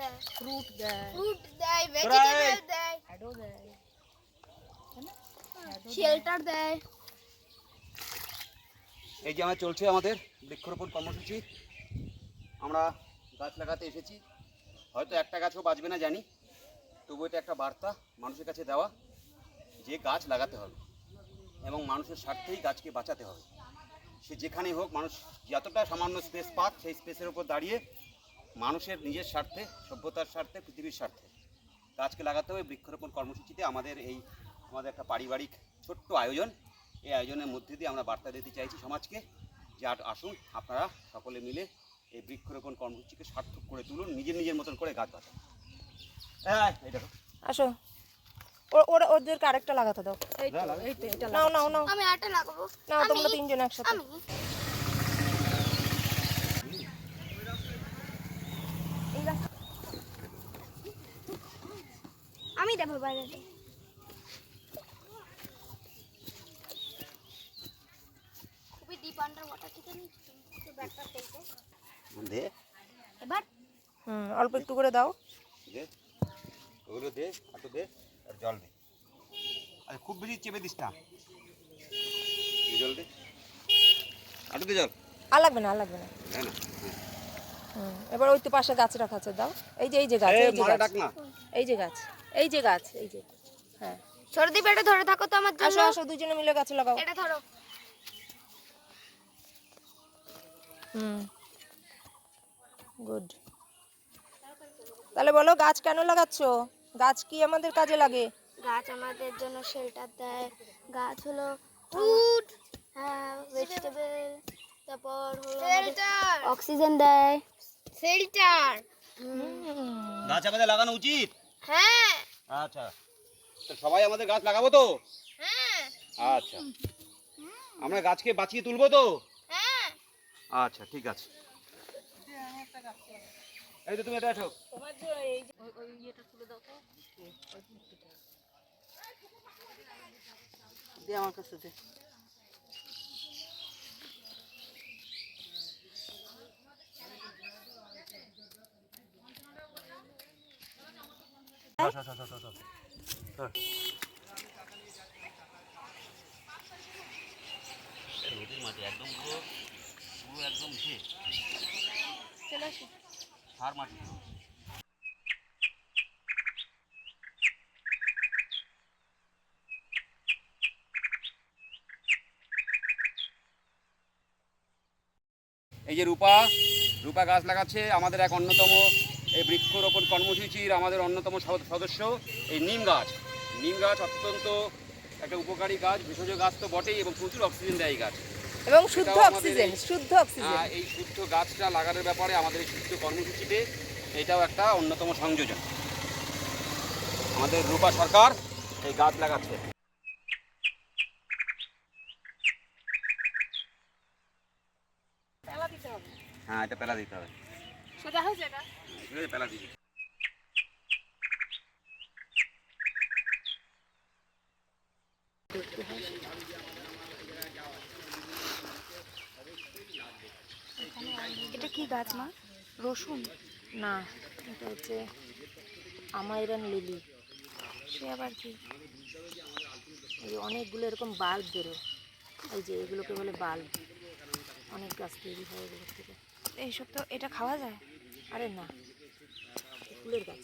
দেয় ফ্রুট দেয় ফ্রুট দেয় ভেজিটেবল দেয় দেয় শেল্টার দেয় এই যে আমার চলছে আমাদের বৃক্ষরোপণ কর্মসূচি। আমরা গাছ লাগাতে এসেছি। হয়তো একটা গাছও বাঁচবে না জানি। তবু এটা একটা বার্তা মানুষের কাছে দেওয়া যে গাছ লাগাতে হবে এবং মানুষের স্বার্থেই গাছকে বাঁচাতে হবে। সে যেখানেই হোক মানুষ যতটা সামান্য স্পেস পাক সেই স্পেসের উপর দাঁড়িয়ে মানুষের নিজের স্বার্থে সভ্যতার স্বার্থে পৃথিবীর স্বার্থে। গাছকে লাগাতে হবে বৃক্ষরোপণ কর্মসূচিতে আমাদের এই আমাদের একটা পারিবারিক ছোট্ট আয়োজন। এই আয়োজনের মধ্যে দিয়ে আমরা বার্তা দিতে চাইছি সমাজকে যে আসুন আপনারা সকলে মিলে এই বৃক্ষরোপণ কর্মসূচিকে সার্থক করে তুলুন নিজের নিজের মতন করে গাছ বাঁচান। হ্যাঁ আসো। ও- ওরা ওদেরকে আরেকটা লাগাতে দাও। এই তো, এই নাও নাও নাও। আমি আটা লাগাবো। নাও তোমরা তিনজন একসাথে আমি এই গাছ- আমি দেবো বাইরে। খুবই ডিপ আন্ডার ওয়াটার থেকে ব্যাগটা ফেলতে দে। এবার? হুম অল্প একটু করে দাও। দে। ওগুলো দে একটু দে আর জল দে। খুব বেশি চেপে দিস না। এই জল দে। আটু দে জল আর লাগবে না আর লাগবে না। হ্যাঁ। না এবার ওই তো পাশে গাছ রাখা আছে দাও। এই যে এই যে গাছ এই যে গাছ। এই যে গাছ। এই যে গাছ এই যে। হ্যাঁ। সর্দি পেটে ধরে থাকো তো আমার জন্য। আসো আসো দুজনে মিলে গাছ লাগাও। এটা ধরো। হুম। গুড তাহলে বলো গাছ কেন লাগাচ্ছো? গাছ কি আমাদের কাজে লাগে? গাছ আমাদের জন্য শেল্টার দেয়। গাছ হলো ফ্রুট হ্যাঁ ভেজিটেবল তারপর হলো অক্সিজেন দেয়। শেল্টার গাছ আমাদের লাগানো উচিত। হ্যাঁ। আচ্ছা। তো সবাই আমাদের গাছ লাগাবো তো? হ্যাঁ। আচ্ছা। আমরা গাছকে বাঁচিয়ে তুলবো তো? হ্যাঁ। আচ্ছা ঠিক আছে। এই তো তুমি এটা আছো দে আমার কাছে দে একদম পুরো পুরো একদম চলে আসো সার মাটি এই যে রূপা রূপা গাছ লাগাচ্ছে আমাদের এক অন্যতম এই বৃক্ষরোপণ কর্মসূচির আমাদের অন্যতম সদস্য এই নিম গাছ। নিম গাছ অত্যন্ত একটা উপকারী গাছ ভেষজ গাছ তো বটেই এবং প্রচুর অক্সিজেন দেয় গাছ। এবং শুদ্ধ অক্সিজেন শুদ্ধ অক্সিজেন। আহ, এই শুদ্ধ গাছটা লাগানোর ব্যাপারে আমাদের এই শুদ্ধ কর্মসূচিতে এটাও একটা অন্যতম সংযোজন। আমাদের রূপা সরকার এই গাছ লাগাচ্ছে। হ্যাঁ এটা পেলা দিতে হবে। সোজা এটা পেলা দিতে এটা কি গাছ মা? রসুন? না। এটা হচ্ছে আমায়রান লিলি। সে আবার কি? এই যে অনেকগুলো এরকম বাল্ব বেরো এই যে এগুলোকে বলে বাল্ব। অনেক গাছ তৈরি হয় এগুলোর থেকে। এইসব তো এটা খাওয়া যায়? আরে না। ফুলের গাছ।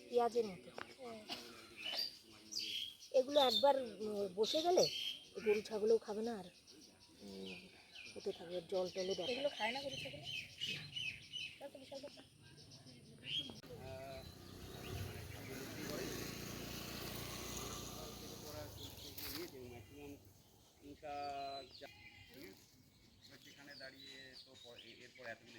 পেঁয়াজের মতো। এগুলো একবার বসে গেলে গরু ছাগলেও খাবে না আর হতে থাকবে জল টলে দেয় এগুলো খায় না গরু ছাগলে? দাঁড়িয়ে তো এরপর এতগুলো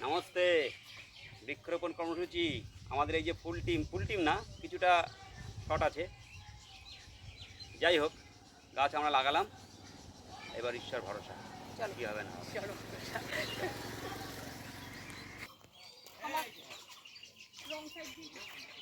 নমস্তে। বৃক্ষরোপণ কর্মসূচি আমাদের এই যে ফুল টিম ফুল টিম না কিছুটা শট আছে। যাই হোক গাছ আমরা লাগালাম এবার ঈশ্বর ভরসা কি কী হবে না। চলো।